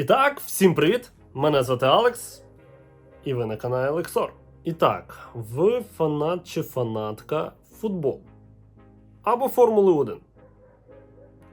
І так, всім привіт! Мене звати Алекс, і ви на каналі Алексор. І так, ви фанат чи фанатка футболу або Формули 1,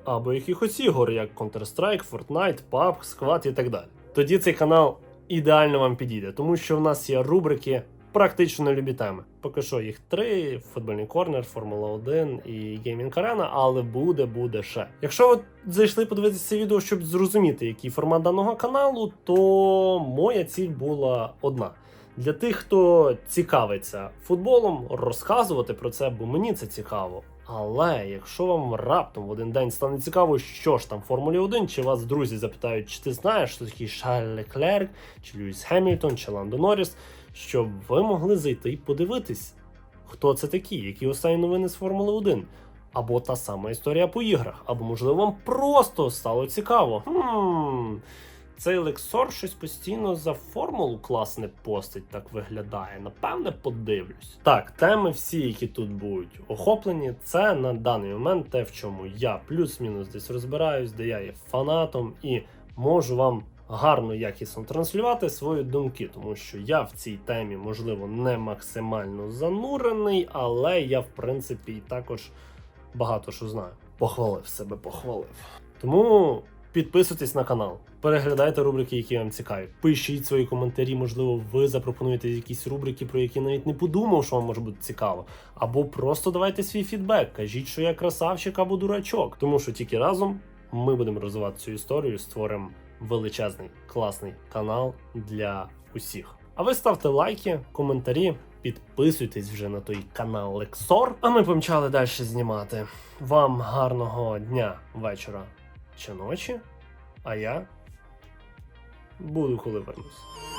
або якихось ігор, як Counter-Strike, Fortnite, PUBG, Squad і так далі. Тоді цей канал ідеально вам підійде, тому що в нас є рубрики практично любі теми. Поки що їх три: футбольний корнер, Формула 1 і Геймінг Арена, але буде, буде ще. Якщо ви зайшли подивитися це відео, щоб зрозуміти, який формат даного каналу, то моя ціль була одна. Для тих, хто цікавиться футболом, розказувати про це, бо мені це цікаво. Але якщо вам раптом в один день стане цікаво, що ж там в Формулі 1, чи вас друзі запитають, чи ти знаєш, що такий Шарль Леклерк, чи Льюіс Хемільтон, чи Ландо Норріс, щоб ви могли зайти і подивитись, хто це такі, які останні новини з Формули 1. Або та сама історія по іграх, або, можливо, вам просто стало цікаво. Хм, цей Лексор щось постійно за формулу класне постить, так виглядає. Напевне, подивлюсь. Так, теми всі, які тут будуть охоплені, це на даний момент те, в чому я плюс-мінус десь розбираюсь, де я є фанатом і можу вам гарно якісно транслювати свої думки, тому що я в цій темі, можливо, не максимально занурений, але я, в принципі, і також багато що знаю. Похвалив себе, похвалив. Тому підписуйтесь на канал, переглядайте рубрики, які вам цікаві. Пишіть свої коментарі, можливо, ви запропонуєте якісь рубрики, про які навіть не подумав, що вам може бути цікаво. Або просто давайте свій фідбек, кажіть, що я красавчик або дурачок. Тому що тільки разом ми будемо розвивати цю історію, створимо величезний класний канал для усіх. А ви ставте лайки, коментарі, підписуйтесь вже на той канал Лексор. А ми помчали далі знімати. Вам гарного дня, вечора чи ночі. А я буду, коли вернусь.